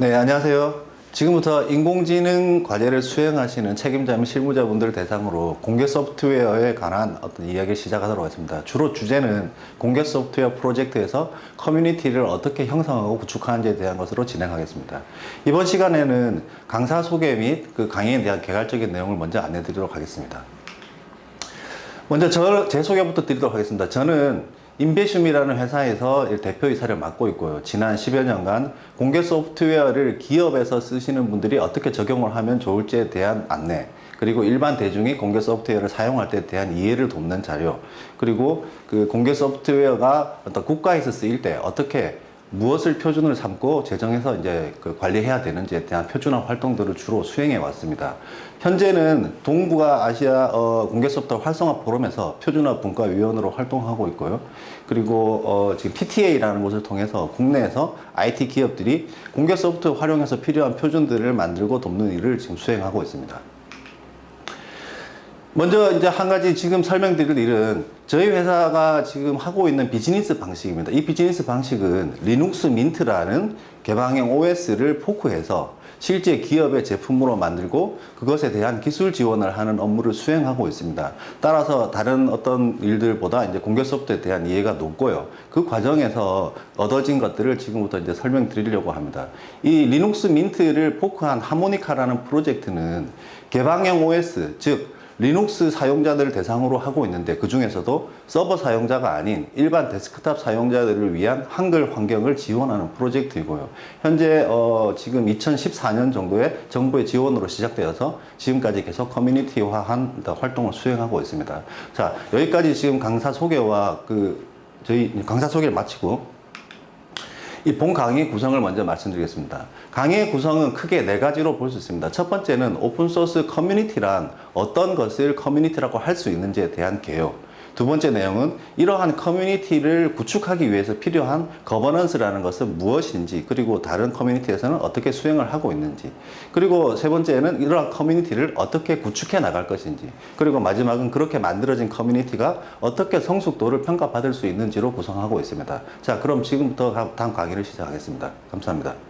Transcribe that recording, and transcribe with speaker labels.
Speaker 1: 네, 안녕하세요. 지금부터 인공지능 과제를 수행하시는 책임자 및 실무자분들 대상으로 공개 소프트웨어에 관한 어떤 이야기를 시작하도록 하겠습니다. 주로 주제는 공개 소프트웨어 프로젝트에서 커뮤니티를 어떻게 형성하고 구축하는지에 대한 것으로 진행하겠습니다. 이번 시간에는 강사 소개 및 그 강의에 대한 개괄적인 내용을 먼저 안내 드리도록 하겠습니다. 먼저 저, 제 소개부터 드리도록 하겠습니다. 저는 인베슘이라는 회사에서 대표이사를 맡고 있고요. 지난 10여 년간 공개 소프트웨어를 기업에서 쓰시는 분들이 어떻게 적용을 하면 좋을지에 대한 안내, 그리고 일반 대중이 공개 소프트웨어를 사용할 때에 대한 이해를 돕는 자료, 그리고 그 공개 소프트웨어가 어떤 국가에서 쓰일 때 어떻게 무엇을 표준을 삼고 제정해서 이제 그 관리해야 되는지에 대한 표준화 활동들을 주로 수행해 왔습니다. 현재는 동부가 아시아 어, 공개 소프트웨어 활성화 포럼에서 표준화 분과위원으로 활동하고 있고요. 그리고 어, 지금 PTA라는 곳을 통해서 국내에서 IT 기업들이 공개 소프트웨어 활용해서 필요한 표준들을 만들고 돕는 일을 지금 수행하고 있습니다. 먼저 이제 한 가지 지금 설명드릴 일은 저희 회사가 지금 하고 있는 비즈니스 방식입니다. 이 비즈니스 방식은 리눅스 민트라는 개방형 OS를 포크해서 실제 기업의 제품으로 만들고 그것에 대한 기술 지원을 하는 업무를 수행하고 있습니다. 따라서 다른 어떤 일들보다 이제 공개 소프트에 대한 이해가 높고요. 그 과정에서 얻어진 것들을 지금부터 이제 설명드리려고 합니다. 이 리눅스 민트를 포크한 하모니카라는 프로젝트는 개방형 OS, 즉 리눅스 사용자들을 대상으로 하고 있는데 그 중에서도 서버 사용자가 아닌 일반 데스크탑 사용자들을 위한 한글 환경을 지원하는 프로젝트이고요. 현재 어, 지금 2014년 정도에 정부의 지원으로 시작되어서 지금까지 계속 커뮤니티화한 활동을 수행하고 있습니다. 자 여기까지 지금 강사 소개와 그 저희 강사 소개를 마치고 이 본 강의 구성을 먼저 말씀드리겠습니다. 강의의 구성은 크게 네 가지로 볼 수 있습니다. 첫 번째는 오픈소스 커뮤니티란 어떤 것을 커뮤니티라고 할 수 있는지에 대한 개요. 두 번째 내용은 이러한 커뮤니티를 구축하기 위해서 필요한 거버넌스라는 것은 무엇인지 그리고 다른 커뮤니티에서는 어떻게 수행을 하고 있는지 그리고 세 번째는 이러한 커뮤니티를 어떻게 구축해 나갈 것인지 그리고 마지막은 그렇게 만들어진 커뮤니티가 어떻게 성숙도를 평가받을 수 있는지로 구성하고 있습니다. 자 그럼 지금부터 다음 강의를 시작하겠습니다. 감사합니다.